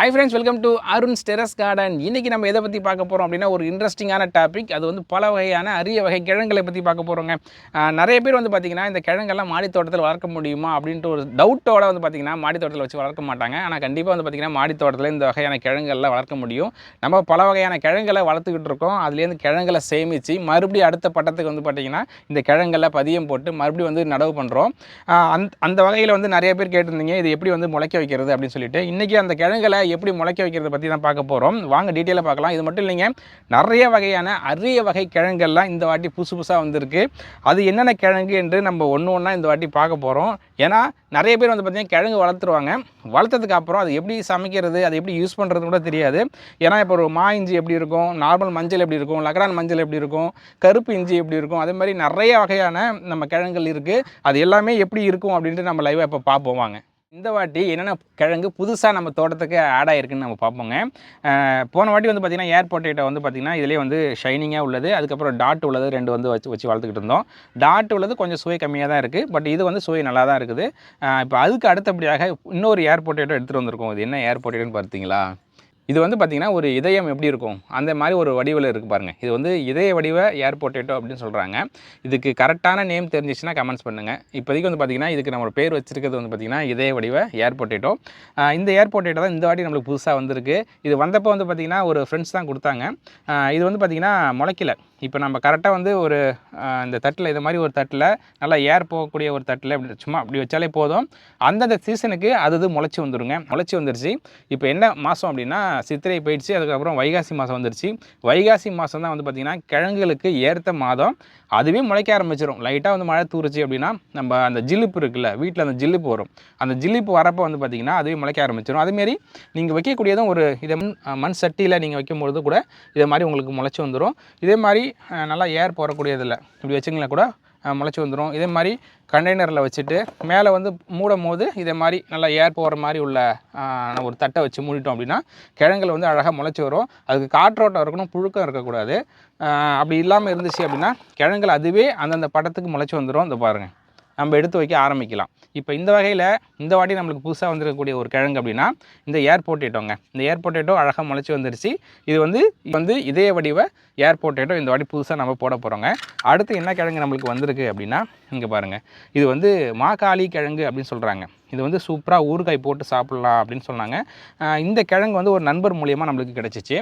Hi friends welcome to Arun terrace garden இன்றைக்கி நம்ம எதை பற்றி பார்க்க போகிறோம் அப்படின்னா ஒரு இன்ட்ரெஸ்டிங்கான டாபிக் அது வந்து பல வகையான அரிய வகை கிழங்குகளை பற்றி பார்க்க போகிறோங்க நிறைய பேர் வந்து பார்த்திங்கன்னா இந்த கிழங்கெல்லாம் மாடி தோட்டத்தில் வளர்க்க முடியுமா அப்படின்ட்டு ஒரு டவுட்டோட வந்து பார்த்திங்கன்னா மாடி தோட்டத்தில் வச்சு வளர்க்க மாட்டாங்க. ஆனால் கண்டிப்பாக வந்து பார்த்திங்கன்னா மாடி தோட்டத்தில் இந்த வகையான கிழங்குகள்லாம் வளர்க்க முடியும். நம்ம பல வகையான கிழங்குகளை வளர்த்துக்கிட்டு இருக்கோம். அதுலேருந்து கிழங்குகளை சேமித்து மறுபடியும் அடுத்த பட்டத்துக்கு வந்து பார்த்திங்கன்னா இந்த கிழங்கெல்லாம் பதியம் போட்டு மறுபடியும் வந்து நடவு பண்ணுறோம் அந்த அந்த வகையில் வந்து நிறைய பேர் கேட்டிருந்தீங்க இது எப்படி வந்து முளைக்க வைக்கிறது அப்படின்னு சொல்லிட்டு. இன்றைக்கி அந்த கிழங்குகளை எப்படி முளைக்க வைக்கிறத பற்றி தான் பார்க்க போகிறோம் வாங்க டீட்டெயிலாக பார்க்கலாம். இது மட்டும் இல்லைங்க. நிறைய வகையான அரிய வகை கிழங்கெல்லாம் இந்த வாட்டி புதுசு புதுசாக வந்திருக்கு. அது என்னென்ன கிழங்கு என்று நம்ம ஒன்று ஒன்றா இந்த வாட்டி பார்க்க போகிறோம் ஏன்னா நிறைய பேர் வந்து பார்த்திங்கன்னா கிழங்கு வளர்த்துருவாங்க. வளர்த்ததுக்கு அப்புறம் அது எப்படி சமைக்கிறது அது எப்படி யூஸ் பண்ணுறது கூட தெரியாது. ஏன்னா இப்போ ஒரு மா இஞ்சி எப்படி இருக்கும்? நார்மல் மஞ்சள் எப்படி இருக்கும்? லக்ரான் மஞ்சள் எப்படி இருக்கும்? கருப்பு இஞ்சி எப்படி இருக்கும்? அதே மாதிரி நிறைய வகையான நம்ம கிழங்குகள் இருக்குது அது எல்லாமே எப்படி இருக்கும் அப்படின்ட்டு நம்ம லைவாக இப்போ பார்ப்போம். வாங்க. இந்த வாட்டி என்னென்ன கிழங்கு புதுசாக நம்ம தோட்டத்துக்கு ஆட் ஆகிருக்குன்னு நம்ம பார்ப்போங்க. போன வாட்டி வந்து பார்த்திங்கன்னா ஏர் பொட்டேட்டோ வந்து பார்த்திங்கன்னா இதிலே வந்து ஷைனிங்காக உள்ளது. அதுக்கப்புறம் டாட் உள்ளது ரெண்டு வந்து வச்சு வச்சு வளர்த்துக்கிட்டு இருந்தோம். டாட் உள்ளது கொஞ்சம் சுவை கம்மியாக தான் இருக்குது பட் இது வந்து சுவை நல்லா தான் இருக்குது. இப்போ அதுக்கு அடுத்தபடியாக இன்னொரு ஏர் பொட்டேட்டோ எடுத்துகிட்டு வந்திருக்கோம். இது என்ன ஏர் பொட்டேட்டோன்னு பார்த்தீங்களா இது வந்து பார்த்திங்கன்னா ஒரு இதயம் எப்படி இருக்கும்? அந்த மாதிரி ஒரு வடிவில் இருக்குது பாருங்கள் இது வந்து இதய வடிவ ஏர் பொட்டேட்டோ அப்படின்னு சொல்கிறாங்க இதுக்கு கரெக்டான நேம் தெரிஞ்சிச்சுன்னா கமெண்ட்ஸ் பண்ணுங்கள் இப்போதைக்கு வந்து பார்த்திங்கன்னா இதுக்கு நம்ம பேர் வச்சுருக்கிறது வந்து பார்த்திங்கன்னா இதய வடிவ ஏர் பொட்டேட்டோ இந்த ஏர் பொட்டேட்டோ தான் இந்த வாட்டி நம்மளுக்கு புதுசாக வந்திருக்கு. இது வந்தப்போ வந்து பார்த்திங்கன்னா ஒரு ஃப்ரெண்ட்ஸ் தான் கொடுத்தாங்க. இது வந்து பார்த்திங்கன்னா முளைக்கல. இப்போ நம்ம கரெக்டாக வந்து ஒரு இந்த தட்டில் இது மாதிரி ஒரு தட்டில் நல்லா ஏர் போகக்கூடிய ஒரு தட்டில் அப்படி சும்மா அப்படி வச்சாலே போதும். அந்தந்த சீசனுக்கு அது இது முளைச்சி வந்துருங்க. முளைச்சி வந்துருச்சு. இப்போ என்ன மாதம் அப்படின்னா சித்திரை போயிடுச்சு அதுக்கப்புறம் வைகாசி மாதம் வந்துருச்சு. வைகாசி மாதம் தான் வந்து பார்த்திங்கன்னா கிழங்குகளுக்கு ஏற்ற மாதம். அதுவே முளைக்க ஆரம்பிச்சிடும் லைட்டாக வந்து மழை தூருச்சு அப்படின்னா நம்ம அந்த ஜில்லுப்பு இருக்குல்ல வீட்டில் அந்த ஜில்லுப்பு வரும். அந்த ஜில்லுப்பு வரப்போ வந்து பார்த்திங்கன்னா அதுவே முளைக்க ஆரம்பிச்சிடும் அதேமாரி நீங்கள் வைக்கக்கூடியதும் ஒரு இதை மண் மண் சட்டியில் நீங்கள் வைக்கும்பொழுது கூட இதே மாதிரி உங்களுக்கு முளைச்சி வந்துடும் இதே மாதிரி நல்லா ஏர் போடக்கூடியதில்ல. இப்படி வச்சிங்களா கூட முளைச்சி வந்துடும் இதே மாதிரி கண்டெய்னரில் வச்சுட்டு மேலே வந்து மூடும் போது இதே மாதிரி நல்லா ஏர் போகிற மாதிரி உள்ள ஒரு தட்டை வச்சு மூடிட்டோம் அப்படின்னா கிழங்குல வந்து அழகாக முளைச்சி வரும். அதுக்கு காற்றோட்டம் இருக்கணும் புழுக்கம் இருக்கக்கூடாது. அப்படி இல்லாமல் இருந்துச்சு அப்படின்னா கிழங்குல அதுவே அந்தந்த படத்துக்கு முளைச்சி வந்துடும் இந்த பாருங்கள் நம்ம எடுத்து வைக்க ஆரம்பிக்கலாம். இப்போ இந்த வகையில் இந்த வாட்டி நம்மளுக்கு புதுசாக வந்திருக்கக்கூடிய ஒரு கிழங்கு அப்படின்னா இந்த ஏர் பொட்டேட்டோங்க இந்த ஏர் பொட்டேட்டோ அழகாக முளைச்சி வந்துருச்சு. இது வந்து வந்து இதய வடிவ ஏர் பொட்டேட்டோ இந்த வாட்டி புதுசாக நம்ம போட போகிறோங்க அடுத்து என்ன கிழங்கு நம்மளுக்கு வந்திருக்கு அப்படின்னா இங்கே பாருங்கள் இது வந்து மாக்காளி கிழங்கு அப்படின்னு சொல்கிறாங்க இது வந்து சூப்பராக ஊறுகாய் போட்டு சாப்பிட்லாம் அப்படின்னு சொன்னாங்க. இந்த கிழங்கு வந்து ஒரு நண்பர் மூலியமாக நம்மளுக்கு கிடச்சிச்சு.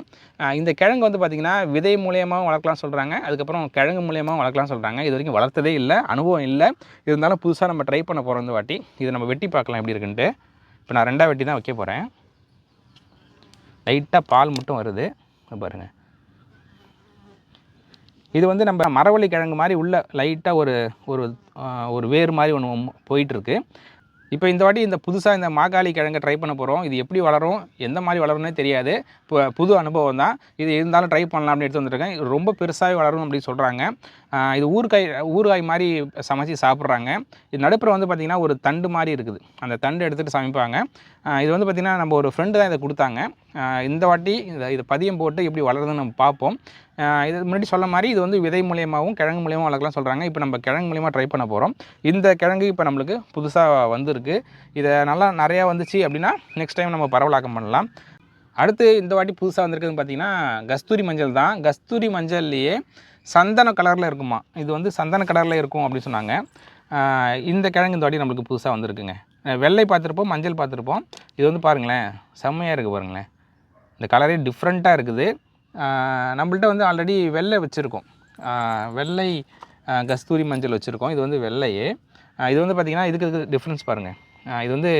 இந்த கிழங்கு வந்து பார்த்திங்கன்னா விதை மூலியமாகவும் வளர்க்கலாம் சொல்கிறாங்க அதுக்கப்புறம் கிழங்கு மூலியமாகவும் வளர்க்கலாம் சொல்கிறாங்க இது வரைக்கும் வளர்த்ததே இல்லை அனுபவம் இல்லை. இருந்தாலும் புதுசாக நம்ம ட்ரை பண்ண போகிறோம் இந்த வாட்டி. இதை நம்ம வெட்டி பார்க்கலாம் எப்படி இருக்குன்ட்டு. இப்போ நான் ரெண்டாக வெட்டி தான் வைக்க போகிறேன் லைட்டாக பால் மட்டும் வருது. பாருங்கள் இது வந்து நம்ம மரவள்ளி கிழங்கு மாதிரி உள்ள லைட்டாக ஒரு ஒரு ஒரு வேர் மாதிரி ஒன்று போயிட்டுருக்கு. இப்போ இந்த வாட்டி இந்த புதுசாக இந்த மாகாளி கிழங்கை ட்ரை பண்ண போகிறோம் இது எப்படி வளரும் எந்த மாதிரி வளரும்னே தெரியாது. இப்போ புது அனுபவம் தான். இது இருந்தாலும் ட்ரை பண்ணலாம் அப்படின்னு எடுத்து வந்துருக்கேன். இது ரொம்ப பெருசாகவே வளரும் அப்படின்னு சொல்கிறாங்க இது ஊறுகாய் ஊறுகாய் மாதிரி சமைச்சு சாப்பிட்றாங்க. இது நடுப்புற வந்து பார்த்திங்கன்னா ஒரு தண்டு மாதிரி இருக்குது. அந்த தண்டு எடுத்துகிட்டு சமைப்பாங்க. இது வந்து பார்த்திங்கன்னா நம்ம ஒரு ஃப்ரெண்டு தான் இதை கொடுத்தாங்க. இந்த வாட்டி இதை இதை பதியம் போட்டு எப்படி வளருதுன்னு நம்ம பார்ப்போம். இது முன்னாடி சொல்ல மாதிரி இது வந்து விதை மூலியமாகவும் கிழங்கு மூலியமாக வளர்க்கலாம் சொல்கிறாங்க இப்போ நம்ம கிழங்கு மூலியமாக ட்ரை பண்ண போகிறோம் இந்த கிழங்கு இப்போ நம்மளுக்கு புதுசாக வந்திருக்கு. இதை நல்லா நிறையா வந்துச்சு அப்படின்னா நெக்ஸ்ட் டைம் நம்ம பரவலாக்கம் பண்ணலாம். அடுத்து இந்த வாட்டி புதுசாக வந்திருக்குதுன்னு பார்த்தீங்கன்னா கஸ்தூரி மஞ்சள் தான். கஸ்தூரி மஞ்சள்லேயே சந்தன கலரில் இருக்குமா? இது வந்து சந்தன கலரில் இருக்கும் அப்படின்னு சொன்னாங்க. இந்த கிழங்கு இந்த வாட்டி நம்மளுக்கு புதுசாக வந்திருக்குங்க. வெள்ளை பார்த்துருப்போம் மஞ்சள் பார்த்துருப்போம். இது வந்து பாருங்களேன் செம்மையாக இருக்குது பாருங்களேன். இந்த கலரே டிஃப்ரெண்ட்டாக இருக்குது. நம்மள்ட்ட வந்து ஆல்ரெடி வெள்ளை வச்சுருக்கோம். வெள்ளை கஸ்தூரி மஞ்சள் வச்சுருக்கோம். இது வந்து வெள்ளையே. இது வந்து பார்த்திங்கன்னா இதுக்கு இதுக்கு டிஃப்ரென்ஸ் பாருங்கள் இது வந்து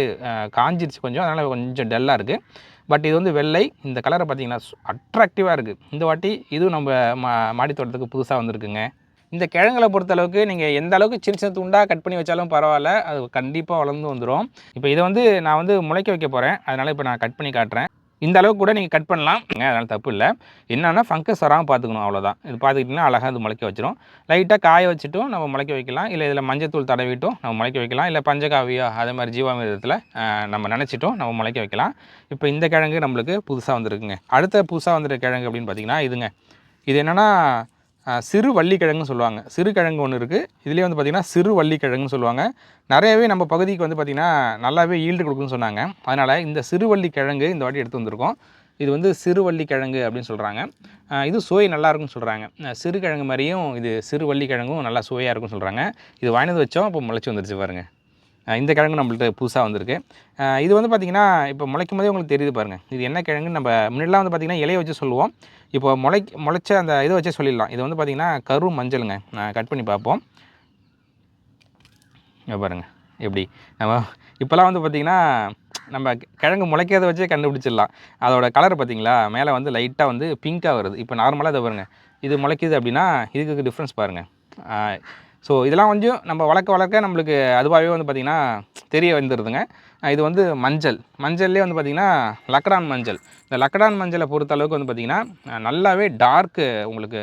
காஞ்சிருச்சு கொஞ்சம் அதனால் கொஞ்சம் டல்லாக இருக்குது பட் இது வந்து வெள்ளை. இந்த கலரை பார்த்திங்கன்னா அட்ராக்டிவாக இருக்குது இந்த வாட்டி இதுவும் நம்ம மா மாடி தோட்டத்துக்கு புதுசாக வந்திருக்குங்க. இந்த கிழங்குல பொறுத்தளவுக்கு நீங்கள் எந்த அளவுக்கு சின்ன சின்ன துண்டாக கட் பண்ணி வச்சாலும் பரவாயில்ல. அது கண்டிப்பாக வளர்ந்து வந்துடும் இப்போ இதை வந்து நான் வந்து முளைக்க வைக்க போகிறேன் அதனால் இப்போ நான் கட் பண்ணி காட்டுறேன். இந்த அளவுக்கு கூட நீங்கள் கட் பண்ணலாம். அதனால் தப்பு இல்லை. என்னென்னா ஃபங்கஸ் வராமல் பார்த்துக்கணும் அவ்வளோதான் இது பார்த்துக்கிட்டிங்கன்னா அழகாக அது முளைக்க வச்சிடும் லைட்டாக காய வச்சுட்டும் நம்ம முளைக்க வைக்கலாம். இல்லை இதில் மஞ்சத்தூள் தடவிட்டும் நம்ம முளைக்க வைக்கலாம். இல்லை பஞ்சகாவியோ அதே மாதிரி ஜீவாமிரதத்தில் நம்ம நினச்சிட்டும் நம்ம முளைக்க வைக்கலாம். இப்போ இந்த கிழங்கு நம்மளுக்கு புதுசாக வந்திருக்குங்க. அடுத்த புதுசாக வந்துருக்க கிழங்கு அப்படின்னு பார்த்தீங்கன்னா இதுங்க. இது என்னென்னா சிறு வள்ளிக்கிழங்குன்னு சொல்லுவாங்க. சிறு கிழங்கு ஒன்று இருக்குது இதுலேயே வந்து பார்த்திங்கன்னா சிறு வள்ளிக்கிழங்குன்னு சொல்லுவாங்க. நிறையவே நம்ம பகுதிக்கு வந்து பார்த்திங்கன்னா நல்லாவே ஈல்டு கொடுக்குன்னு சொன்னாங்க. அதனால் இந்த சிறு வள்ளிக்கிழங்கு இந்த வாட்டி எடுத்து வந்திருக்கோம். இது வந்து சிறுவள்ளி கிழங்கு அப்படின்னு சொல்கிறாங்க இது சுவை நல்லா இருக்குன்னு சொல்கிறாங்க சிறு கிழங்கு மாதிரியும் இது சிறு வள்ளிக்கிழங்கும் நல்லா சுவையாக இருக்குன்னு சொல்கிறாங்க இது வாங்கினது வச்சோம் அப்போ முளைச்சி வந்துருச்சு பாருங்கள் இந்த கிழங்கு நம்மள்ட்ட புதுசாக வந்திருக்கு. இது வந்து பார்த்திங்கன்னா இப்போ முளைக்கும் போதே உங்களுக்கு தெரியுது பாருங்கள் இது என்ன கிழங்கு? நம்ம முன்னாடிலாம் வந்து பார்த்திங்கன்னா இலையை வச்சு சொல்லுவோம். இப்போ முளை முளைச்ச அந்த இதை வச்சே சொல்லிடலாம். இது வந்து பார்த்திங்கன்னா கரு மஞ்சளுங்க. கட் பண்ணி பார்ப்போம். பாருங்கள் எப்படி? நம்ம இப்போல்லாம் வந்து பார்த்திங்கன்னா நம்ம கிழங்கு முளைக்கிறத வச்சே கண்டுபிடிச்சிடலாம். அதோட கலர் பார்த்திங்களா மேலே வந்து லைட்டாக வந்து பிங்க்காக வருது. இப்போ நார்மலாக இதை பாருங்கள் இது முளைக்குது அப்படின்னா இதுக்கு டிஃப்ரென்ஸ் பாருங்கள் ஸோ இதெல்லாம் கொஞ்சம் நம்ம வளர்க்க வளர்க்க நம்மளுக்கு அதுவாகவே வந்து பார்த்திங்கன்னா தெரிய வந்துடுதுங்க இது வந்து மஞ்சள். மஞ்சள்லேயே வந்து பார்த்திங்கன்னா லக்கடான் மஞ்சள். இந்த லக்கடான் மஞ்சளை பொறுத்த அளவுக்கு வந்து பார்த்திங்கன்னா நல்லாவே டார்க்கு உங்களுக்கு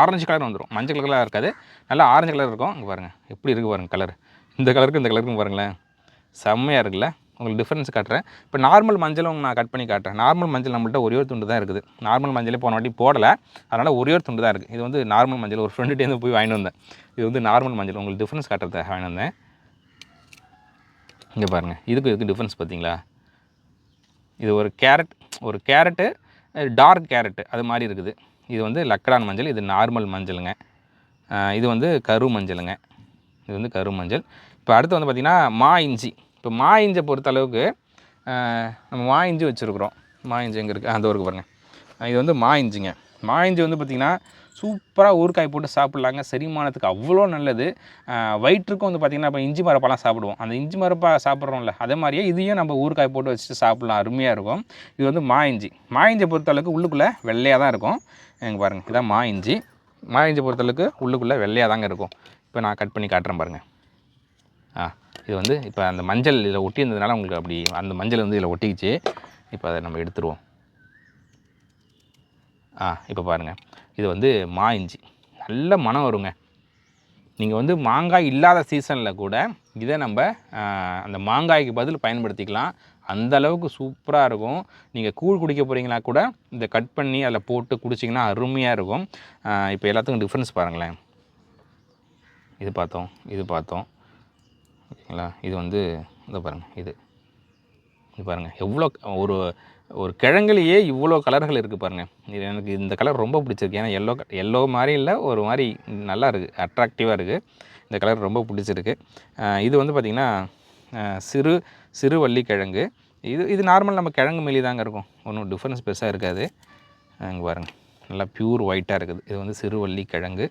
ஆரஞ்சு கலர் வந்துடும் மஞ்சள் கலராக இருக்காது. நல்லா ஆரஞ்சு கலர் இருக்கும். இங்கே பாருங்கள் எப்படி இருக்குது பாருங்கள் கலர் இந்த கலருக்கும் இந்த கலருக்கும் பாருங்களேன். செம்மையாக இருக்குல்ல? உங்களுக்கு டிஃப்ரென்ஸ் காட்டுறேன். இப்போ நார்மல் மஞ்சளும் நான் கட் பண்ணி காட்டுறேன். நார்மல் மஞ்சள் நம்மள்ட்ட ஒரே ஒரு துண்டு தான் இருக்குது. நார்மல் மஞ்சளே போன வாட்டி போடலை. அதனால் ஒரே ஒரு துண்டு தான் இருக்குது இது வந்து நார்மல் மஞ்சள் ஒரு ஃப்ரெண்டுகிட்டேருந்து போய் வாங்கிட்டு வந்தேன். இது வந்து நார்மல் மஞ்சள். உங்களுக்கு டிஃப்ரென்ஸ் காட்டுறத வாங்கிட்டு வந்தேன். இங்கே பாருங்கள் இதுக்கு இதுக்கு டிஃப்ரென்ஸ் பார்த்தீங்களா? இது ஒரு கேரட் ஒரு கேரட்டு டார்க் கேரட்டு அது மாதிரி இருக்குது. இது வந்து லக்கடான் மஞ்சள். இது நார்மல் மஞ்சளுங்க. இது வந்து கரு மஞ்சளுங்க. இது வந்து கரு மஞ்சள். இப்போ அடுத்து வந்து பார்த்திங்கன்னா மா இஞ்சி. இப்போ மா இஞ்சை பொறுத்த அளவுக்கு நம்ம மா இஞ்சி வச்சுருக்குறோம். மா இஞ்சி எங்கே இருக்குது அந்த ஊருக்கு பாருங்கள் இது வந்து மா இஞ்சிங்க. மா இஞ்சி வந்து பார்த்திங்கன்னா சூப்பராக ஊறுகாய் போட்டு சாப்பிட்லாங்க. செரிமானத்துக்கு அவ்வளோ நல்லது. வயிற்றுக்கும் வந்து பார்த்திங்கன்னா இப்போ இஞ்சி மரப்பெல்லாம் சாப்பிடுவோம். அந்த இஞ்சி மரப்பா சாப்பிட்றோம்ல அதே மாதிரியே இதையும் நம்ம ஊறுகாய் போட்டு வச்சுட்டு சாப்பிட்லாம். அருமையாக இருக்கும். இது வந்து மா இஞ்சி. மா இஞ்சியை பொறுத்த அளவுக்கு உள்ளுக்குள்ளே வெள்ளையாக தான் இருக்கும். எங்கே பாருங்கள் இதான் மா இஞ்சி. மா இஞ்சி பொறுத்தளவுக்கு உள்ளுக்குள்ளே வெள்ளையாக தாங்க இருக்கும். இப்போ நான் கட் பண்ணி காட்டுறேன் பாருங்கள் இது வந்து இப்போ அந்த மஞ்சள் இதில் ஒட்டி இருந்ததுனால உங்களுக்கு அப்படி அந்த மஞ்சள் வந்து இதில் ஒட்டிக்கிச்சு. இப்போ அதை நம்ம எடுத்துருவோம். ஆ இப்போ பாருங்கள் இது வந்து மா இஞ்சி. நல்ல மனம் வருங்க. நீங்கள் வந்து மாங்காய் இல்லாத சீசனில் கூட இதை நம்ம அந்த மாங்காய்க்கு பதில் பயன்படுத்திக்கலாம். அந்த அளவுக்கு சூப்பராக இருக்கும். நீங்கள் கூழ் குடிக்க போகிறீங்களா கூட இதை கட் பண்ணி அதில் போட்டு குடிச்சிங்கன்னா அருமையாக இருக்கும். இப்போ எல்லாத்துக்கும் டிஃப்ரென்ஸ் பாருங்களேன். இது பார்த்தோம் இது பார்த்தோம். ஓகேங்களா? இது வந்து இதை பாருங்கள் இது. இது பாருங்கள் எவ்வளோ ஒரு ஒரு கிழங்குலேயே இவ்வளோ கலர்கள் இருக்குது பாருங்கள் இது எனக்கு இந்த கலர் ரொம்ப பிடிச்சிருக்கு. ஏன்னா எல்லோ எல்லோ மாதிரி இல்லை ஒரு மாதிரி நல்லா இருக்குது அட்ராக்டிவாக இருக்குது இந்த கலர் ரொம்ப பிடிச்சிருக்கு. இது வந்து பார்த்திங்கன்னா சிறு சிறு வள்ளி கிழங்கு இது இது நார்மல் நம்ம கிழங்கு மெலி தாங்க இருக்கும். ஒன்றும் டிஃப்ரென்ஸ் பெருசாக இருக்காது. இங்கே பாருங்கள் நல்லா பியூர் ஒயிட்டாக இருக்குது. இது வந்து சிறுவள்ளி கிழங்கு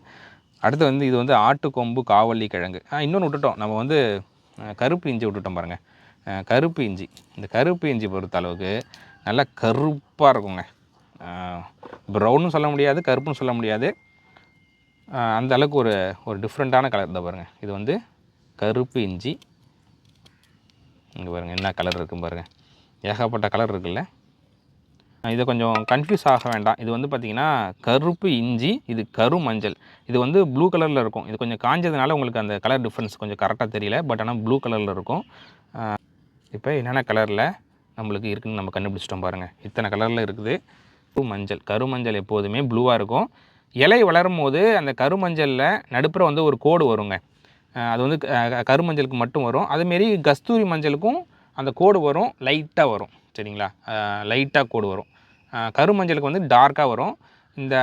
அடுத்து வந்து இது வந்து ஆட்டுக்கொம்பு காவல்லி கிழங்கு ஆ இன்னொன்று விட்டுட்டோம். நம்ம வந்து கருப்பு இஞ்சி விட்டுட்டோம் பாருங்கள் கருப்பு இஞ்சி. இந்த கருப்பு இஞ்சி பொறுத்த அளவுக்கு நல்லா கருப்பாக இருக்குங்க. ப்ரௌனும் சொல்ல முடியாது கருப்புன்னு சொல்ல முடியாது. அந்த அளவுக்கு ஒரு ஒரு டிஃப்ரெண்ட்டான கலர் தான் பாருங்கள் இது வந்து கருப்பு இஞ்சி. இங்கே பாருங்கள் என்ன கலர் இருக்குன்னு பாருங்கள் ஏகப்பட்ட கலர் இருக்குல்ல. இதை கொஞ்சம் கன்ஃபியூஸ் ஆக வேண்டாம். இது வந்து பார்த்திங்கன்னா கருப்பு இஞ்சி இது கரு மஞ்சள். இது வந்து ப்ளூ கலரில் இருக்கும். இது கொஞ்சம் காஞ்சதுனால உங்களுக்கு அந்த கலர் டிஃப்ரென்ஸ் கொஞ்சம் கரெக்டாக தெரியல. பட் ஆனால் ப்ளூ கலரில் இருக்கும். இப்போ என்னென்ன கலரில் நம்மளுக்கு இருக்குன்னு நம்ம கண்டுபிடிச்சிட்டோம் பாருங்கள் இத்தனை கலரில் இருக்குது. ப்ளூ மஞ்சள். கரு மஞ்சள் எப்போதுமே ப்ளூவாக இருக்கும். இலை வளரும் போது அந்த கருமஞ்சளில் நடுப்புற வந்து ஒரு கோடு வருங்க. அது வந்து க- கருமஞ்சளுக்கு மட்டும் வரும். அதேமாரி கஸ்தூரி மஞ்சளுக்கும் அந்த கோடு வரும். லைட்டாக வரும். சரிங்களா? லைட்டாக கோடு வரும். கருமஞ்சளுக்கு வந்து டார்க்காக வரும். இந்த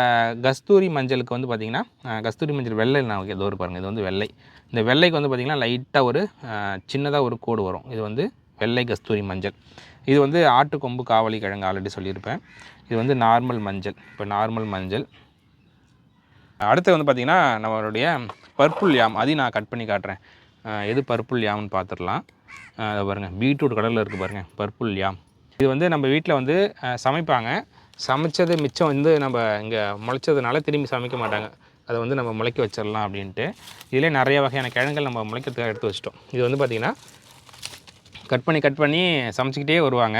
கஸ்தூரி மஞ்சளுக்கு வந்து பார்த்திங்கன்னா கஸ்தூரி மஞ்சள் வெள்ளை நான் ஏதோ ஒரு பாருங்கள் இது வந்து வெள்ளை. இந்த வெள்ளைக்கு வந்து பார்த்திங்கன்னா லைட்டாக ஒரு சின்னதாக ஒரு கோடு வரும். இது வந்து வெள்ளை கஸ்தூரி மஞ்சள். இது வந்து ஆட்டுக்கொம்பு காவலி கிழங்கு ஆல்ரெடி சொல்லியிருப்பேன். இது வந்து நார்மல் மஞ்சள். இப்போ நார்மல் மஞ்சள். அடுத்து வந்து பார்த்திங்கன்னா நம்மளுடைய பர்புள் யாம் அதையும் நான் கட் பண்ணி காட்டுறேன். எது பர்புள் யாம்னு பார்த்துடலாம் அதை பாருங்கள் பீட்ரூட் கடலில் இருக்குது பாருங்கள் பர்புள் யாம் இது வந்து நம்ம வீட்டில் வந்து சமைப்பாங்க. சமைச்சது மிச்சம் வந்து நம்ம இங்கே முளைச்சதுனால திரும்பி சமைக்க மாட்டாங்க. அதை வந்து நம்ம முளைக்க வச்சிடலாம் அப்படின்ட்டு. இதிலே நிறைய வகையான கிழங்குகள் நம்ம முளைக்கிறதுக்காக எடுத்து வச்சிட்டோம். இது வந்து பார்த்திங்கன்னா கட் பண்ணி கட் பண்ணி சமைச்சிக்கிட்டே வருவாங்க.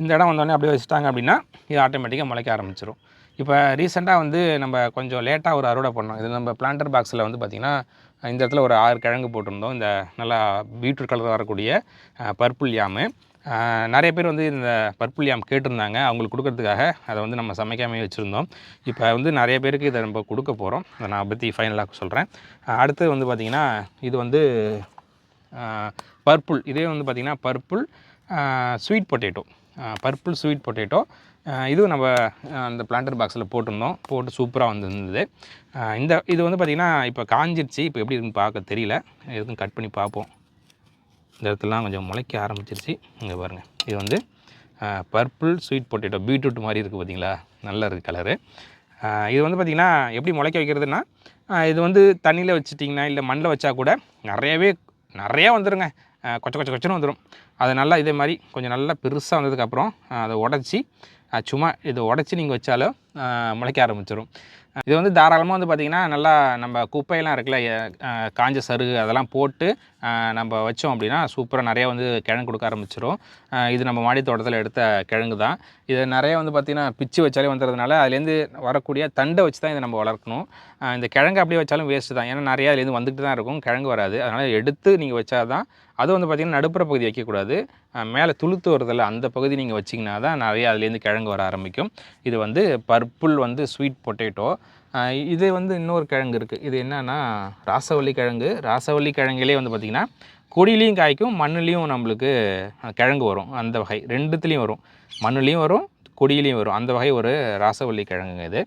இந்த இடம் வந்தோடனே அப்படியே வச்சுட்டாங்க அப்படின்னா இது ஆட்டோமேட்டிக்காக முளைக்க ஆரம்பிச்சிடும் இப்போ ரீசெண்டாக வந்து நம்ம கொஞ்சம் லேட்டாக ஒரு அறுவடை பண்ணோம். இது நம்ம பிளான்டர் பாக்ஸில் வந்து பார்த்திங்கன்னா இந்த இடத்துல ஒரு ஆறு கிழங்கு போட்டிருந்தோம். இந்த நல்லா பீட்ரூட் கலர் வரக்கூடிய பர்பிள் யாமு நிறைய பேர் வந்து இந்த பற்புள்ளியாம் யாம் கேட்டிருந்தாங்க. அவங்களுக்கு கொடுக்கறதுக்காக அதை வந்து நம்ம சமைக்காமே வச்சுருந்தோம். இப்போ வந்து நிறைய பேருக்கு இதை நம்ம கொடுக்க போகிறோம் அதை நான் பற்றி ஃபைனலாக சொல்கிறேன் அடுத்து வந்து பார்த்திங்கன்னா இது வந்து பர்புள் இதே வந்து பார்த்திங்கன்னா purple sweet potato purple sweet potato இதுவும் நம்ம அந்த பிளான்டர் பாக்ஸில் போட்டிருந்தோம். போட்டு சூப்பராக வந்துருந்தது. இந்த இது வந்து பார்த்திங்கன்னா இப்போ காஞ்சிருச்சு. இப்போ எப்படி இருக்குன்னு பார்க்க தெரியல. எதுவும் கட் பண்ணி பார்ப்போம். இந்த இடத்துலலாம் கொஞ்சம் முளைக்க ஆரம்பிச்சிருச்சு. இங்கே பாருங்கள் இது வந்து பர்பிள் ஸ்வீட் பொட்டேட்டோ பீட்ரூட் மாதிரி இருக்குது பார்த்தீங்களா நல்லா இருக்குது கலரு இது வந்து பார்த்திங்கன்னா எப்படி முளைக்க வைக்கிறதுனா இது வந்து தண்ணியில் வச்சிட்டிங்கன்னா இல்லை மண்ணில் வச்சா கூட நிறையவே நிறையா வந்துருங்க. கொச்ச கொச்ச கொச்சன்னு வந்துடும் அது நல்லா இதே மாதிரி கொஞ்சம் நல்லா பெருசாக வந்ததுக்கப்புறம் அதை உடச்சி சும்மா இதை உடச்சி நீங்கள் வச்சாலும் முளைக்க ஆரம்பிச்சிடும் இது வந்து தாராளமாக வந்து பார்த்திங்கன்னா நல்லா நம்ம குப்பையெல்லாம் இருக்குல்ல காஞ்ச சருகு அதெல்லாம் போட்டு நம்ம வச்சோம் அப்படின்னா சூப்பராக நிறையா வந்து கிழங்கு கொடுக்க ஆரம்பிச்சிடும் இது நம்ம மாடி தோட்டத்தில் எடுத்த கிழங்கு தான். இது நிறைய வந்து பார்த்திங்கன்னா பிச்சு வச்சாலே வந்துடுறதுனால அதுலேருந்து வரக்கூடிய தண்டை வச்சு தான் இதை நம்ம வளர்க்கணும். இந்த கிழங்கு அப்படியே வச்சாலும் வேஸ்ட்டு தான். ஏன்னா நிறையா அதுலேருந்து வந்துட்டு தான் இருக்கும் கிழங்கு வராது. அதனால் எடுத்து நீங்கள் வச்சால் தான் அது வந்து பார்த்திங்கன்னா நடுப்புற பகுதி வைக்கக்கூடாது. மேலே துளுத்து வருதில்ல அந்த பகுதி நீங்கள் வச்சிங்கன்னா தான் நிறைய அதுலேருந்து கிழங்கு வர ஆரம்பிக்கும். இது வந்து பர்பிள் வந்து ஸ்வீட் பொட்டேட்டோ. இது வந்து இன்னொரு கிழங்கு இருக்குது இது என்னன்னா ராசவள்ளி கிழங்கு. ராசவள்ளி கிழங்குலேயே வந்து பார்த்திங்கன்னா கொடியிலையும் காய்க்கும் மண்ணுலேயும் நம்மளுக்கு கிழங்கு வரும். அந்த வகை ரெண்டுத்துலேயும் வரும். மண்ணுலேயும் வரும் கொடியிலையும் வரும். அந்த வகை ஒரு ராசவள்ளி கிழங்குங்க இது.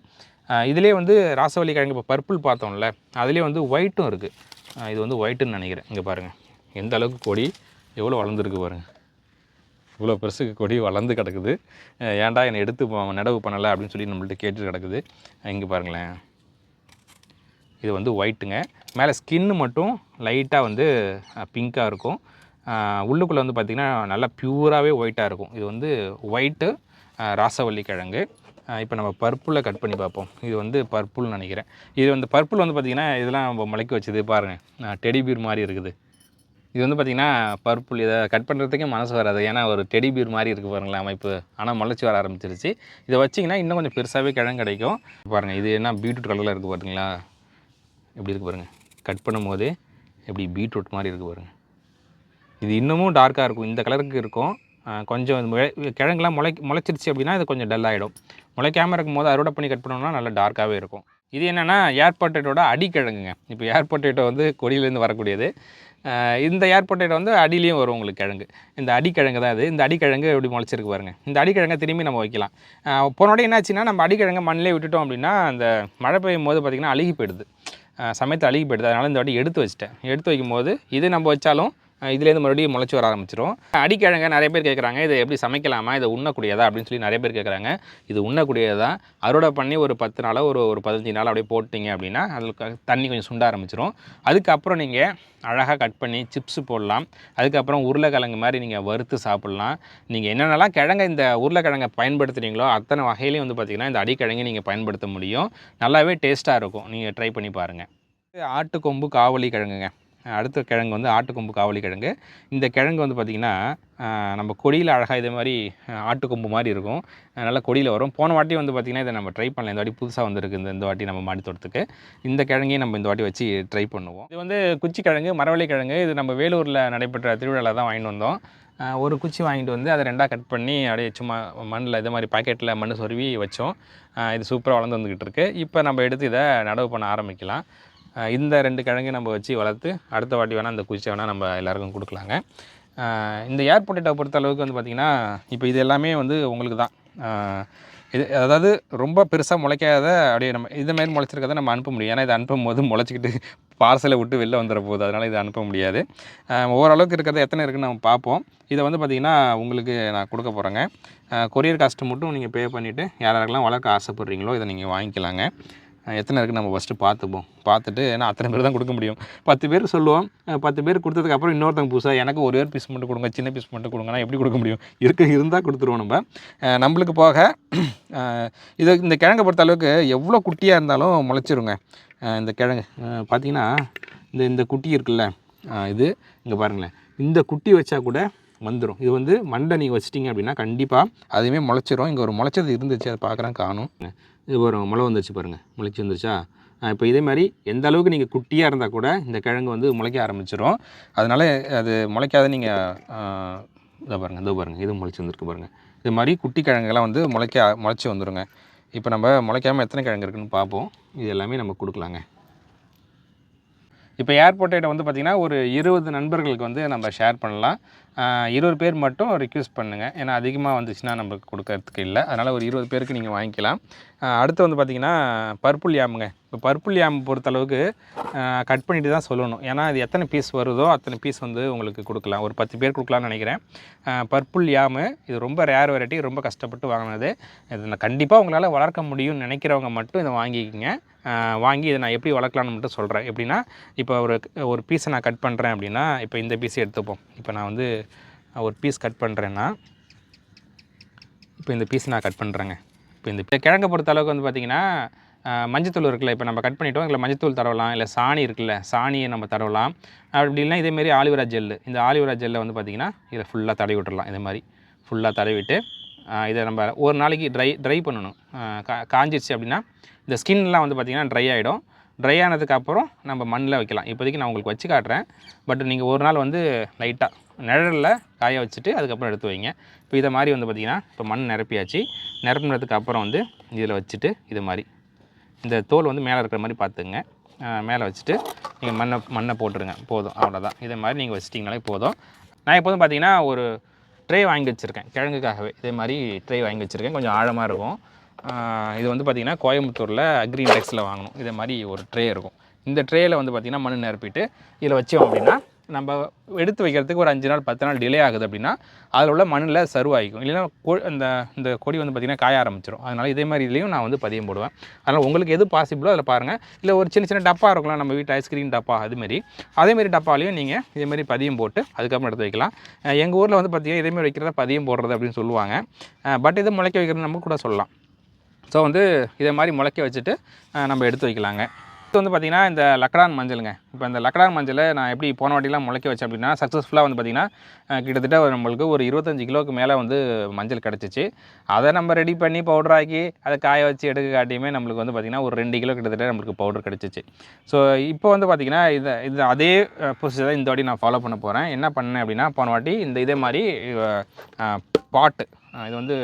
இதிலே இதுலேயே வந்து ராசவள்ளி கிழங்கு இப்போ பர்பிள் பார்த்தோம்ல அதுலேயே வந்து ஒயிட்டும் இருக்குது இது வந்து ஒயிட்டுன்னு நினைக்கிறேன். இங்கே பாருங்கள் எந்த அளவுக்கு கொடி எவ்வளோ வளர்ந்துருக்கு பாருங்கள் இவ்வளோ பெருசுக்கு கொடி வளர்ந்து கிடக்குது. ஏன்டா என்னை எடுத்து நடவு பண்ணலை அப்படின்னு சொல்லி நம்மள்ட்ட கேட்டு கிடக்குது. இங்கே பாருங்களேன். இது வந்து ஒயிட்டுங்க மேலே ஸ்கின்னு மட்டும் லைட்டாக வந்து பிங்க்காக இருக்கும். உள்ளுக்குள்ளே வந்து பார்த்திங்கன்னா நல்லா பியூராகவே ஒயிட்டாக இருக்கும். இது வந்து ஒயிட்டு ராசவல்லி கிழங்கு. இப்போ நம்ம பர்பிளில் கட் பண்ணி பார்ப்போம். இது வந்து பர்ப்புள்னு நினைக்கிறேன். இது வந்து பர்ப்புள் வந்து பார்த்திங்கன்னா இதெல்லாம் நம்ம முளைக்க வச்சது பாருங்கள் டெடி பீர் மாதிரி இருக்குது. இது வந்து பார்த்திங்கன்னா பர்பிள் இதை கட் பண்ணுறதுக்கே மனசு வராது. ஏன்னா ஒரு டெடி பீர் மாதிரி இருக்குது பாருங்களேன் அமைப்பு. ஆனால் முளைச்சி வர ஆரம்பிச்சிருச்சு. இதை வச்சிங்கன்னா இன்னும் கொஞ்சம் பெருசாகவே கிழங்கு கிடைக்கும். பாருங்கள் இது என்ன பீட்ரூட் கலரில் இருக்குது பாருங்களா எப்படி இருக்குது பாருங்கள் கட் பண்ணும்போது எப்படி பீட்ரூட் மாதிரி இருக்குது பாருங்கள் இது இன்னமும் டார்க்காக இருக்கும். இந்த கலருக்கு இருக்கும். கொஞ்சம் முளை- கிழங்குலாம் முளை முளைச்சிருச்சு அப்படின்னா இது கொஞ்சம் டல் ஆகிடும் முளைக்காமல் இருக்கும்போது அறுவடை பண்ணி கட் பண்ணோம்னா நல்லா டார்க்காகவே இருக்கும். இது என்னென்னா ஏர் பொட்டேட்டோட அடிக்கிழங்குங்க. இப்போ ஏர் பொட்டேட்டோ வந்து கொடியிலேருந்து வரக்கூடியது. இந்த ஏர் பொட்டேட்டோ வந்து அடியிலையும் வரும் உங்களுக்கு கிழங்கு. இந்த அடிக்கிழங்கு தான் இது. இந்த அடிக்கிழங்கு எப்படி முளைச்சிருக்கு பாருங்க. இந்த அடிக்கிழங்கை திரும்பி நம்ம வைக்கலாம். போனோட என்னாச்சுன்னா நம்ம அடிக்கிழங்கை மண்ணிலே விட்டுட்டோம் அப்படின்னா அந்த மழை பெய்யும் போது பார்த்திங்கன்னா அழுகி போயிடுது. சமயத்தை சமயத்தில் அழுகி போயிடுது. அதனால் இந்த வாட்டி எடுத்து வச்சிட்டேன். எடுத்து வைக்கும்போது இது நம்ம வச்சாலும் இதுலேருந்து மறுபடியும் முளைச்சி வர ஆரம்பிச்சிடும் அடிக்கிழங்க நிறைய பேர் கேட்குறாங்க இதை எப்படி சமைக்கலாமா? இதை உண்ணக்கூடியதா? அப்படின்னு சொல்லி நிறைய பேர் கேட்குறாங்க இது உண்ணக்கூடியதா? அறுவடை பண்ணி ஒரு பத்து நாளோ ஒரு ஒரு பதினஞ்சு நாள் அப்படியே போட்டிங்க அப்படின்னா அதில் தண்ணி கொஞ்சம் சுண்ட ஆரம்பிச்சிடும் அதுக்கப்புறம் நீங்கள் அழகாக கட் பண்ணி சிப்ஸ் போடலாம். அதுக்கப்புறம் உருளைக்கிழங்கு மாதிரி நீங்கள் வறுத்து சாப்பிட்லாம். நீங்கள் என்னென்னலாம் கிழங்கை இந்த உருளைக்கிழங்கை பயன்படுத்துகிறீங்களோ அத்தனை வகையிலையும் வந்து பார்த்திங்கன்னா இந்த அடிக்கிழங்கை நீங்கள் பயன்படுத்த முடியும். நல்லாவே டேஸ்ட்டாக இருக்கும். நீங்கள் ட்ரை பண்ணி பாருங்கள் ஆட்டுக்கொம்பு காவலி கிழங்குங்க. அடுத்த கிழங்கு வந்து ஆட்டுக்கொம்பு காவலி கிழங்கு. இந்த கிழங்கு வந்து பார்த்திங்கன்னா நம்ம கொடியில் அழகாக இதே மாதிரி ஆட்டுக்கொம்பு மாதிரி இருக்கும். நல்லா கொடியில் வரும். போன வாட்டி வந்து பார்த்திங்கன்னா இதை நம்ம ட்ரை பண்ணல. இந்த வாட்டி புதுசாக வந்திருக்கு இந்த இந்த வாட்டி நம்ம மாடித்தோட்டத்துக்கு இந்த கிழங்கையும் நம்ம இந்த வாட்டி வச்சு ட்ரை பண்ணுவோம். இது வந்து குச்சி கிழங்கு மரவள்ளி கிழங்கு. இது நம்ம வேலூரில் நடைபெற்ற திருவிழாவில் தான் வாங்கிட்டு வந்தோம். ஒரு குச்சி வாங்கிட்டு வந்து அதை ரெண்டாக கட் பண்ணி அப்படியே சும்மா மண்ணில் இது மாதிரி பாக்கெட்டில் மண் சொருவி வச்சோம். இது சூப்பராக வளர்ந்து வந்துக்கிட்டு இருக்குது இப்போ நம்ம எடுத்து இதை நடவு பண்ண ஆரம்பிக்கலாம். இந்த ரெண்டு கிழங்கு நம்ம வச்சு வளர்த்து அடுத்த வாட்டி வேணால் அந்த குச்சியை வேணால் நம்ம எல்லாருக்கும் கொடுக்கலாங்க. இந்த ஏர் பொட்டேட்டோ பொறுத்த அளவுக்கு வந்து பார்த்திங்கன்னா இப்போ இது எல்லாமே வந்து உங்களுக்கு தான். இது அதாவது ரொம்ப பெருசாக முளைக்காத அப்படியே நம்ம இது மாதிரி முளைச்சிருக்கதை நம்ம அனுப்ப முடியும். ஏன்னா இதை அனுப்பும் போது முளைச்சிக்கிட்டு பார்சலை விட்டு வெளில வந்துட போகுது அதனால் இதை அனுப்ப முடியாது. ஓரளவுக்கு இருக்கிறது எத்தனை இருக்குன்னு நம்ம பார்ப்போம். இதை வந்து பார்த்திங்கன்னா உங்களுக்கு நான் கொடுக்க போகிறேங்க கொரியர் காஸ்ட்டு மட்டும் நீங்கள் பே பண்ணிவிட்டு யார் யாருக்கெல்லாம் வளர்க்க ஆசைப்பட்றீங்களோ இதை நீங்கள் வாங்கிக்கலாங்க. எத்தனை இருக்குது நம்ம ஃபஸ்ட்டு பார்த்துப்போம். பார்த்துட்டு ஏன்னா அத்தனை பேர் தான் கொடுக்க முடியும். பத்து பேர் சொல்லுவோம். பத்து பேர் கொடுத்ததுக்கப்புறம் இன்னொருத்தங்க புதுசாக எனக்கு ஒரே ஒரு பீஸ் மட்டும் கொடுங்க சின்ன பீஸ் மட்டும் கொடுங்கன்னா எப்படி கொடுக்க முடியும்? இருக்க இருந்தால் கொடுத்துருவோம் நம்ம. நம்மளுக்கு போக இது இந்த கிழங்கை பொறுத்த அளவுக்கு எவ்வளோ குட்டியாக இருந்தாலும் முளைச்சிருங்க. இந்த கிழங்கு. பார்த்தீங்கன்னா இந்த இந்த குட்டி இருக்குல்ல இது இங்கே பாருங்களேன். இந்த குட்டி வச்சா கூட வந்துடும் இது வந்து மண்டை நீங்கள் வச்சிட்டிங்க அப்படின்னா கண்டிப்பாக அதுவுமே முளைச்சிரும். இங்கே ஒரு முளைச்சது இருந்துச்சு அதை பார்க்குறேன் காணும். இது வரும் முளை வந்துருச்சு பாருங்கள் முளைச்சி வந்துருச்சா? இப்போ இதே மாதிரி எந்த அளவுக்கு நீங்கள் குட்டியாக இருந்தால் கூட இந்த கிழங்கு வந்து முளைக்க ஆரம்பிச்சிடும் அதனால் அது முளைக்காத நீங்கள் இதை பாருங்கள் இதோ பாருங்கள் இது முளைச்சி வந்துருக்கு பாருங்கள் இது மாதிரி குட்டி கிழங்குலாம் வந்து முளைக்க முளைச்சி வந்துடுங்க இப்போ நம்ம முளைக்காமல் எத்தனை கிழங்கு இருக்குன்னு பார்ப்போம் இது எல்லாமே நம்ம கொடுக்கலாங்க. இப்போ ஏர்போர்ட்டேட்டை வந்து பார்த்திங்கன்னா ஒரு இருபது நண்பர்களுக்கு வந்து நம்ம ஷேர் பண்ணலாம். இருபது பேர் மட்டும் ரிக்வெஸ்ட் பண்ணுங்கள் ஏன்னா அதிகமாக வந்துச்சுன்னா நமக்கு கொடுக்கறதுக்கு இல்லை. அதனால் ஒரு இருபது பேருக்கு நீங்கள் வாங்கிக்கலாம். அடுத்து வந்து பார்த்திங்கன்னா பர்புள் யாமுங்க. இப்போ பர்புள் யாம் பொறுத்தளவுக்கு கட் பண்ணிட்டு தான் சொல்லணும். ஏன்னா இது எத்தனை பீஸ் வருதோ அத்தனை பீஸ் வந்து உங்களுக்கு கொடுக்கலாம். ஒரு பத்து பேர் கொடுக்கலாம்னு நினைக்கிறேன். பர்புள் யாமு இது ரொம்ப ரேர் வெரைட்டி ரொம்ப கஷ்டப்பட்டு வாங்கினது. இது கண்டிப்பாக உங்களால் வளர்க்க முடியும்னு நினைக்கிறவங்க மட்டும் இதை வாங்கிக்கோங்க. வாங்கி இதை நான் எப்படி வளர்க்கலாம்னு மட்டும் சொல்கிறேன் எப்படின்னா இப்போ ஒரு ஒரு பீஸை நான் கட் பண்ணுறேன் அப்படின்னா இப்போ இந்த பீஸை எடுத்துப்போம். இப்போ நான் வந்து ஒரு பீஸ் கட் பண்ணுறேன்னா இப்போ இந்த பீஸ் நான் கட் பண்ணுறேங்க இப்போ இந்த கிழங்கை பொறுத்த அளவுக்கு வந்து பார்த்திங்கன்னா மஞ்சத்தூள் இருக்குல்ல இப்போ நம்ம கட் பண்ணிட்டோம் இல்லை மஞ்சத்தூள் தடவலாம் இல்லை சாணி இருக்குல்ல சாணியை நம்ம தடவலாம். அப்படி இல்லைனா இதேமாரி ஆலிவரா ஜெல்லு இந்த ஆலிவரா ஜெல்லை வந்து பார்த்திங்கன்னா இதை ஃபுல்லாக தடவி விட்டுடலாம் இதே மாதிரி ஃபுல்லாக தடவிட்டு இதை நம்ம ஒரு நாளைக்கு ட்ரை ட்ரை பண்ணணும். கா காஞ்சிருச்சு அப்படின்னா இந்த ஸ்கின்லாம் வந்து பார்த்திங்கன்னா ட்ரை ஆகிடும் ட்ரை ஆனதுக்கப்புறம் நம்ம மண்ணில் வைக்கலாம். இப்போதைக்கு நான் உங்களுக்கு வச்சு காட்டுறேன். பட் நீங்கள் ஒரு நாள் வந்து லைட்டாக நிழலில் காய வச்சுட்டு அதுக்கப்புறம் எடுத்து வைங்க. இப்போ இதை மாதிரி வந்து பார்த்திங்கன்னா இப்போ மண் நிரப்பியாச்சு. நிரப்புனதுக்கு அப்புறம் வந்து இதில் வச்சுட்டு இது மாதிரி. இந்த தோல் வந்து மேலே இருக்கிற மாதிரி பார்த்துங்க மேலே வச்சுட்டு நீங்கள் மண்ணை மண்ணை போட்டுருங்க. போதும். அவ்வளோதான் இதே மாதிரி நீங்கள் வச்சிட்டிங்களே போதும். நான் எப்போதும் பார்த்தீங்கன்னா ஒரு ட்ரே வாங்கி வச்சுருக்கேன். கிழங்குக்காகவே. இதே மாதிரி ட்ரே வாங்கி வச்சுருக்கேன். கொஞ்சம் ஆழமாக இருக்கும். இது வந்து பார்த்திங்கன்னா கோயம்புத்தூரில் அக்ரி இண்டெக்ஸில் வாங்கணும். இதே மாதிரி ஒரு ட்ரே இருக்கும். இந்த ட்ரேயில் வந்து பார்த்திங்கன்னா மண் நிரப்பிட்டு இதில் வச்சோம் அப்படின்னா நம்ம எடுத்து வைக்கிறதுக்கு ஒரு அஞ்சு நாள் பத்து நாள் டிலே ஆகுது அப்படின்னா அதில் உள்ள மண்ணில் சருவாயிக்கும் இல்லைன்னா கொ இந்த இந்த கொடி வந்து பார்த்திங்கன்னா காய ஆரம்பிச்சிடும் அதனால் இதே மாதிரி இதுலேயும் நான் வந்து பதியம் போடுவேன். அதனால் உங்களுக்கு எது பாசிபிளோ அதில் பாருங்கள் இல்லை ஒரு சின்ன சின்ன டப்பா இருக்கலாம் நம்ம வீட்டு ஐஸ்கிரீம் டப்பா அதுமாரி அதேமாரி டப்பாலையும் நீங்கள் இதேமாரி பதியம் போட்டு அதுக்கப்புறம் எடுத்து வைக்கலாம். எங்கள் ஊரில் வந்து பார்த்திங்கன்னா இதேமாரி வைக்கிறத பதியம் போடுறது அப்படின்னு சொல்லுவாங்க. பட் இது முளைக்க வைக்கிறது நம்ம கூட சொல்லலாம். ஸோ வந்து இதை மாதிரி முளைக்க வச்சுட்டு நம்ம எடுத்து வைக்கலாங்க. இது வந்து பார்த்திங்கன்னா இந்த லக்கடான் மஞ்சளுங்க. இப்போ இந்த லக்கடான் மஞ்சளை நான் எப்படி போன வாட்டிலாம் முளைக்க வச்சேன் அப்படின்னா சக்ஸஸ்ஃபுல்லாக வந்து பார்த்திங்கன்னா கிட்டத்தட்ட ஒரு நம்மளுக்கு ஒரு இருபத்தஞ்சி கிலோவுக்கு மேலே வந்து மஞ்சள் கிடச்சிச்சு. அதை நம்ம ரெடி பண்ணி பவுடராக்கி அதை காய வச்சு எடுக்க காட்டியுமே நம்மளுக்கு வந்து பார்த்திங்கன்னா ஒரு ரெண்டு கிலோ கிட்டத்தட்ட நம்மளுக்கு பவுடர் கிடச்சிச்சு. ஸோ இப்போ வந்து பார்த்திங்கன்னா இதை இது அதே ப்ரொசீஜர் தான் இந்த வாட்டி நான் ஃபாலோ பண்ண போகிறேன் என்ன பண்ணேன் அப்படின்னா போன வாட்டி இந்த இதே மாதிரி பாட்டு இது வந்து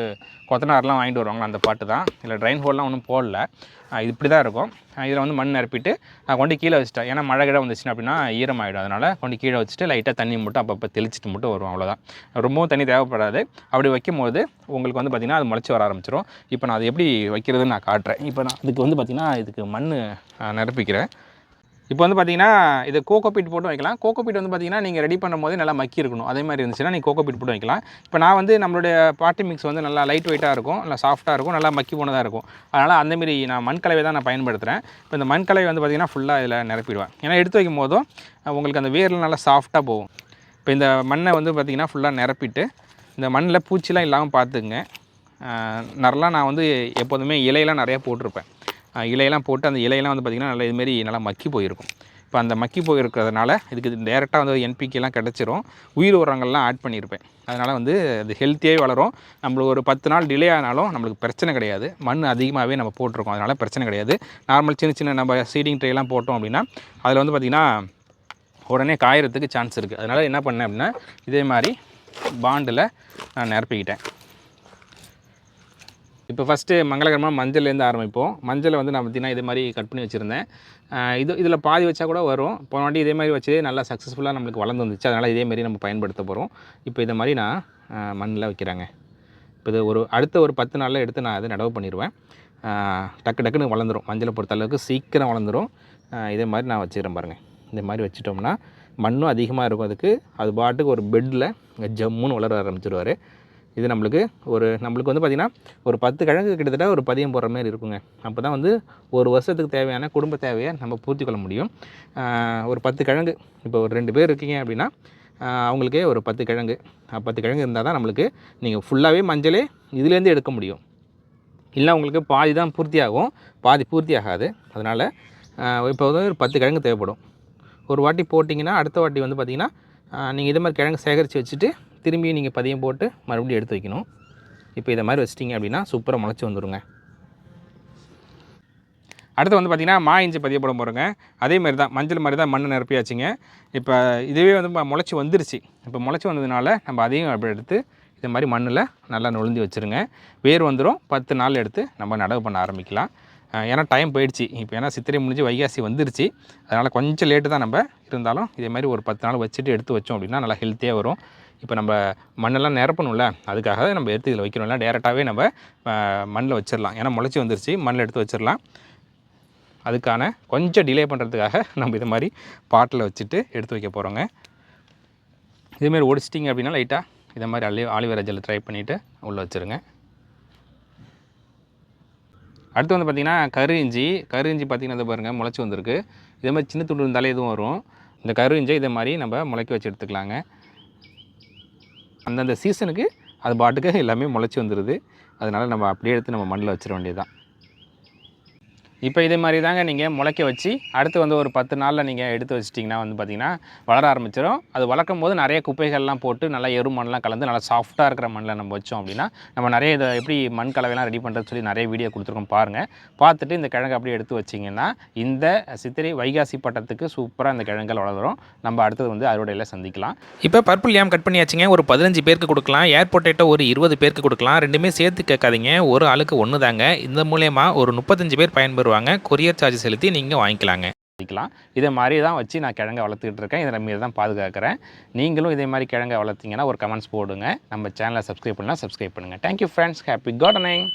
கொத்தனார்லாம் வாங்கிட்டு வருவாங்களா அந்த பாட்டு தான். இதில் ட்ரைன் ஹோல்லாம் ஒன்றும் போடல. இது இப்படி தான் இருக்கும். இதில் வந்து மண் நிரப்பிட்டு நான் கொண்டு கீழே வச்சுட்டேன் ஏன்னா மழை கிட வந்துச்சுன்னா அப்படின்னா ஈரமாயிடும் அதனால் கொண்டு கீழே வச்சுட்டு லைட்டாக தண்ணி மட்டும் அப்பப்போ தெளிச்சிட்டு மட்டும் வரும் அவ்வளோதான் ரொம்பவும் தண்ணி தேவைப்படாது. அப்படி வைக்கும்போது உங்களுக்கு வந்து பார்த்திங்கன்னா அது முளைச்சி வர ஆரம்பிச்சிடும் இப்போ நான் அது எப்படி வைக்கிறதுன்னு நான் காட்டுறேன். இப்போ நான் அதுக்கு வந்து பார்த்திங்கன்னா இதுக்கு மண் நிரப்பிக்கிறேன். இப்போ வந்து பார்த்தீங்கன்னா இது கோகோ பீட் போட்டு வைக்கலாம். கோகோ பீட் வந்து பார்த்தீங்கன்னா நீங்கள் ரெடி பண்ணும் நல்லா மக்கி இருக்கணும். அதே மாதிரி இருந்துச்சுன்னா நீங்கள் கோகோ பீட் போட்டு வைக்கலாம். இப்போ நான் வந்து நம்மளுடைய பாட்டி மிக்ஸ் வந்து நல்லா லைட் வெயிட்டாக இருக்கும் நல்லா சாஃப்ட்டாக இருக்கும் நல்லா மக்கி போனதாக இருக்கும். அதனால் அந்தமாரி நான் மண் கலவை தான் நான் பயன்படுத்துகிறேன் இப்போ இந்த மண் கலவை வந்து பார்த்திங்கன்னா ஃபுல்லாக இதில் நிரப்பிடுவேன். ஏன்னா எடுத்து வைக்கும் போதும் உங்களுக்கு அந்த வேரில் நல்லா சாஃப்ட்டாக போகும். இப்போ இந்த மண்ணை வந்து பார்த்திங்கன்னா ஃபுல்லாக நிரப்பிட்டு இந்த மண்ணில் பூச்சிலாம் இல்லாமல் பார்த்துக்குங்க. நல்லா நான் வந்து எப்போதுமே இலையெல்லாம் நிறையா போட்டிருப்பேன். இலையெல்லாம் போட்டு அந்த இலையெல்லாம் வந்து பார்த்திங்கன்னா நல்லா இதுமாரி நல்லா மக்கி போயிருக்கும். இப்போ அந்த மக்கி போயிருக்கிறதுனால இதுக்கு டேரெக்டாக வந்து என்பிகேலாம் கிடச்சிரும். உயிர் உரங்கள்லாம் ஆட் பண்ணியிருப்பேன் அதனால் வந்து அது ஹெல்த்தியாகவே வளரும். நம்மளுக்கு ஒரு பத்து நாள் டிலே ஆனாலும் நம்மளுக்கு பிரச்சனை கிடையாது. மண் அதிகமாகவே நம்ம போட்டிருக்கோம். அதனால் பிரச்சனை கிடையாது. நார்மல் சின்ன சின்ன நம்ம சீடிங் ட்ரேலாம் போட்டோம் அப்படின்னா அதில் வந்து பார்த்திங்கன்னா உடனே காயறதுக்கு சான்ஸ் இருக்குது அதனால் என்ன பண்ணேன் அப்படின்னா இதே மாதிரி பாண்டில் நான் நிரப்பிக்கிட்டேன். இப்போ ஃபஸ்ட்டு மங்களகரமாக மஞ்சள்லேருந்து ஆரம்பிப்போம். மஞ்சளை வந்து நான் பார்த்தீங்கன்னா இதே மாதிரி கட் பண்ணி வச்சுருந்தேன். இது இதில் பாதி வச்சா கூட வரும். போன வாட்டி இதே மாதிரி வச்சதே நல்லா சக்ஸஸ்ஃபுல்லாக நம்மளுக்கு வளர்ந்து வந்துச்சு. அதனால் இதே மாதிரி நம்ம பயன்படுத்த போகிறோம் இப்போ இதை மாதிரி நான் மண்ணில் வைக்கிறாங்க. இப்போ இது ஒரு அடுத்த ஒரு பத்து நாளில் எடுத்து நான் அதை நடவு பண்ணிடுவேன். டக்கு டக்குன்னு வளர்ந்துரும். மஞ்சளை பொறுத்த அளவுக்கு சீக்கிரம் வளர்ந்துரும். இதே மாதிரி நான் வச்சுக்கிறேன் பாருங்கள் இந்த மாதிரி வச்சுட்டோம்னா மண்ணும் அதிகமாக இருக்கும் அதுக்கு. அது பாட்டுக்கு ஒரு பெட்டில் ஜம்முன்னு வளர ஆரம்பிச்சிடுவார் இது நம்மளுக்கு ஒரு நம்மளுக்கு வந்து பார்த்திங்கன்னா ஒரு பத்து கிழங்கு கிட்டத்தட்ட ஒரு பதியம் போடுற மாதிரி இருக்குங்க. அப்போ தான் வந்து ஒரு வருஷத்துக்கு தேவையான குடும்ப தேவையை நம்ம பூர்த்தி கொள்ள முடியும். ஒரு பத்து கிழங்கு. இப்போ ஒரு ரெண்டு பேர் இருக்கீங்க அப்படின்னா அவங்களுக்கே ஒரு பத்து கிழங்கு. பத்து கிழங்கு இருந்தால் தான் நம்மளுக்கு நீங்கள் ஃபுல்லாகவே மஞ்சளே இதுலேருந்து எடுக்க முடியும். இல்லை உங்களுக்கு பாதி தான் பூர்த்தி ஆகும் பாதி பூர்த்தி ஆகாது அதனால் இப்போ வந்து ஒரு பத்து கிழங்கு தேவைப்படும். ஒரு வாட்டி போட்டிங்கன்னா அடுத்த வாட்டி வந்து பார்த்திங்கன்னா நீங்கள் இதே மாதிரி கிழங்கு சேகரித்து வச்சுட்டு திரும்பியும் நீங்கள் பதியம் போட்டு மறுபடியும் எடுத்து வைக்கணும். இப்போ இதை மாதிரி வச்சிட்டிங்க அப்படின்னா சூப்பராக முளைச்சி வந்துடுங்க அடுத்து வந்து பார்த்திங்கன்னா மா இஞ்சி பதிய போட போகிறோங்க அதே மாதிரி தான் மஞ்சள் மாதிரி தான் மண் நிரப்பியாச்சுங்க. இப்போ இதுவே வந்து முளைச்சி வந்துருச்சு. இப்போ முளைச்சி வந்ததுனால நம்ம அதையும் அப்படி எடுத்து இது மாதிரி மண்ணில் நல்லா நொழுந்தி வச்சுருங்க. வேர் வந்துடும் பத்து நாள் எடுத்து நம்ம நடவு பண்ண ஆரம்பிக்கலாம். ஏன்னா டைம் போயிடுச்சு. இப்போ ஏன்னா சித்திரை முடிஞ்சு வைகாசி வந்துருச்சு. அதனால் கொஞ்சம் லேட்டு தான் நம்ம இருந்தாலும் இதே மாதிரி ஒரு பத்து நாள் வச்சுட்டு எடுத்து வச்சோம் அப்படின்னா நல்லா ஹெல்த்தியாக வரும். இப்போ நம்ம மண்ணெல்லாம் நிரப்பணும்ல அதுக்காக நம்ம எடுத்து இதில் வைக்கணும்ல டேரெக்டாகவே நம்ம மண்ணில் வச்சிடலாம் ஏன்னா முளைச்சி வந்துருச்சு மண்ணில் எடுத்து வச்சிடலாம் அதுக்கான கொஞ்சம் டிலே பண்ணுறதுக்காக நம்ம இது மாதிரி பாட்டில் வச்சுட்டு எடுத்து வைக்க போகிறோங்க இதேமாரி ஒடிச்சிட்டிங்க அப்படின்னா லைட்டாக இதை மாதிரி அலி ஆலிவேரா ஜெல் ட்ரை பண்ணிவிட்டு உள்ளே வச்சுருங்க. அடுத்து வந்து பார்த்திங்கன்னா கரு இஞ்சி. கரு இஞ்சி பார்த்திங்கன்னா இதை பாருங்கள் முளைச்சி வந்திருக்கு. இதே மாதிரி சின்ன துண்டு இருந்தாலே எதுவும் வரும். இந்த கரு இதே மாதிரி நம்ம முளைக்க வச்சு எடுத்துக்கலாங்க. அந்தந்த சீசனுக்கு அது பாட்டுக்கு எல்லாமே முளைச்சி வந்துடுது அதனால் நம்ம அப்படியே எடுத்து நம்ம மண்ணில் வச்சிட வேண்டியதுதான். இப்போ இதே மாதிரி தாங்க நீங்கள் முளைக்க வச்சு அடுத்து வந்து ஒரு பத்து நாளில் நீங்கள் எடுத்து வச்சிட்டிங்கன்னா வந்து பார்த்திங்கன்னா வளர ஆரம்பிச்சிடும் அது வளர்க்கும் போது நிறைய குப்பைகள்லாம் போட்டு நல்லா எரு மண்ணெலாம் கலந்து நல்லா சாஃப்ட்டாக இருக்கிற மண்ணில் நம்ம வச்சோம் அப்படின்னா நம்ம நிறைய இதை எப்படி மண் கலவைலாம் ரெடி பண்ணுறது சொல்லி நிறைய வீடியோ கொடுத்துருக்கோம் பாருங்கள் பார்த்துட்டு இந்த கிழங்கு அப்படியே எடுத்து வச்சிங்கன்னா இந்த சித்திரை வைகாசி பட்டத்துக்கு சூப்பராக இந்த கிழங்குகள் வளரும். நம்ம அடுத்தது வந்து அறுவடையில் சந்திக்கலாம். இப்போ பர்பிள் ஏம் கட் பண்ணியாச்சுங்க. ஒரு பதினஞ்சு பேருக்கு கொடுக்கலாம். ஏர் பொட்டேட்டோ ஒரு இருபது பேருக்கு கொடுக்கலாம். ரெண்டுமே சேர்த்து கேட்காதீங்க. ஒரு ஆளுக்கு ஒன்று தாங்க இந்த மூலயமா ஒரு முப்பத்தஞ்சு பேர் பயன்பெறும் தருவாங்க கொரியர் சார்ஜ் செலுத்தி நீங்கள் வாங்கிக்கலாங்க. வாங்கிக்கலாம். இதை மாதிரி தான் வச்சு நான் கிழங்கை வளர்த்துக்கிட்டு இருக்கேன். இதை மீது தான் பாதுகாக்கிறேன். நீங்களும் இதே மாதிரி கிழங்கை வளர்த்தீங்கன்னா ஒரு கமெண்ட்ஸ் போடுங்க. நம்ம சேனலை சப்ஸ்கிரைப் பண்ணலாம் சப்ஸ்கிரைப் பண்ணுங்கள் தேங்க்யூ ஃப்ரெண்ட்ஸ் ஹாப்பி கார்டனிங்